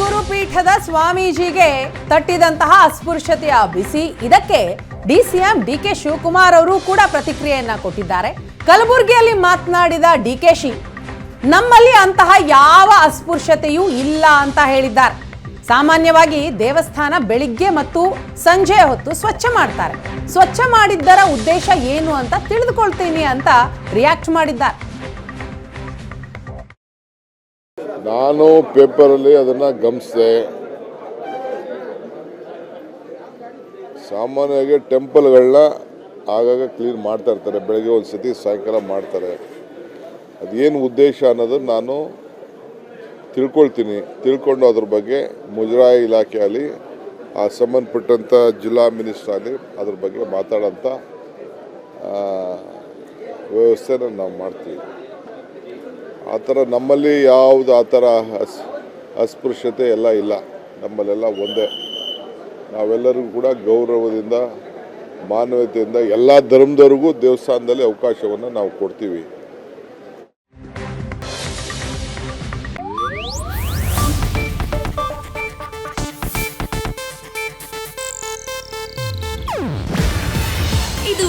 ಗುರುಪೀಠದ ಸ್ವಾಮೀಜಿಗೆ ತಟ್ಟಿದಂತಹ ಅಸ್ಪೃಶ್ಯತೆಯ ಬಿಸಿ. ಇದಕ್ಕೆ DCM D K Shivakumar ಅವರು ಕೂಡ ಪ್ರತಿಕ್ರಿಯೆಯನ್ನ ಕೊಟ್ಟಿದ್ದಾರೆ. ಕಲಬುರಗಿಯಲ್ಲಿ ಮಾತನಾಡಿದ ಡಿ ಕೆ ಶಿ, ನಮ್ಮಲ್ಲಿ ಅಂತಹ ಯಾವ ಅಸ್ಪೃಶ್ಯತೆಯೂ ಇಲ್ಲ ಅಂತ ಹೇಳಿದ್ದಾರೆ. ಸಾಮಾನ್ಯವಾಗಿ ದೇವಸ್ಥಾನ ಬೆಳಿಗ್ಗೆ ಮತ್ತು ಸಂಜೆ ಹೊತ್ತು ಸ್ವಚ್ಛ ಮಾಡ್ತಾರೆ. ಸ್ವಚ್ಛ ಮಾಡಿದ್ದರ ಉದ್ದೇಶ ಏನು ಅಂತ ತಿಳಿದುಕೊಳ್ತೀನಿ ಅಂತ ರಿಯಾಕ್ಟ್ ಮಾಡಿದ್ದಾರೆ. ನಾನು ಪೇಪರಲ್ಲಿ ಅದನ್ನು ಗಮನಿಸಿದೆ. ಸಾಮಾನ್ಯವಾಗಿ ಟೆಂಪಲ್ಗಳನ್ನ ಆಗಾಗ ಕ್ಲೀನ್ ಮಾಡ್ತಾ ಇರ್ತಾರೆ. ಬೆಳಗ್ಗೆ ಒಂದು ಸತಿ, ಸಾಯಂಕಾಲ ಮಾಡ್ತಾರೆ. ಅದೇನು ಉದ್ದೇಶ ಅನ್ನೋದನ್ನು ನಾನು ತಿಳ್ಕೊಳ್ತೀನಿ. ತಿಳ್ಕೊಂಡು ಅದ್ರ ಬಗ್ಗೆ ಮುಜರಾಯಿ ಇಲಾಖೆಯಲ್ಲಿ ಆ ಸಂಬಂಧಪಟ್ಟಂಥ ಜಿಲ್ಲಾ ಮಿನಿಸ್ಟರ್ ಆಗಲಿ ಅದ್ರ ಬಗ್ಗೆ ಮಾತಾಡೋಂಥ ವ್ಯವಸ್ಥೆನ ನಾವು ಮಾಡ್ತೀವಿ. ಆ ಥರ ನಮ್ಮಲ್ಲಿ ಯಾವುದು ಆ ಥರ ಅಸ್ ಅಸ್ಪೃಶ್ಯತೆ ಎಲ್ಲ ಇಲ್ಲ. ನಮ್ಮಲ್ಲೆಲ್ಲ ಒಂದೇ. ನಾವೆಲ್ಲರಿಗೂ ಕೂಡ ಗೌರವದಿಂದ, ಮಾನವತೆಯಿಂದ ಎಲ್ಲ ಧರ್ಮದವರಿಗೂ ದೇವಸ್ಥಾನದಲ್ಲಿ ಅವಕಾಶವನ್ನು ನಾವು ಕೊಡ್ತೀವಿ. ಇದು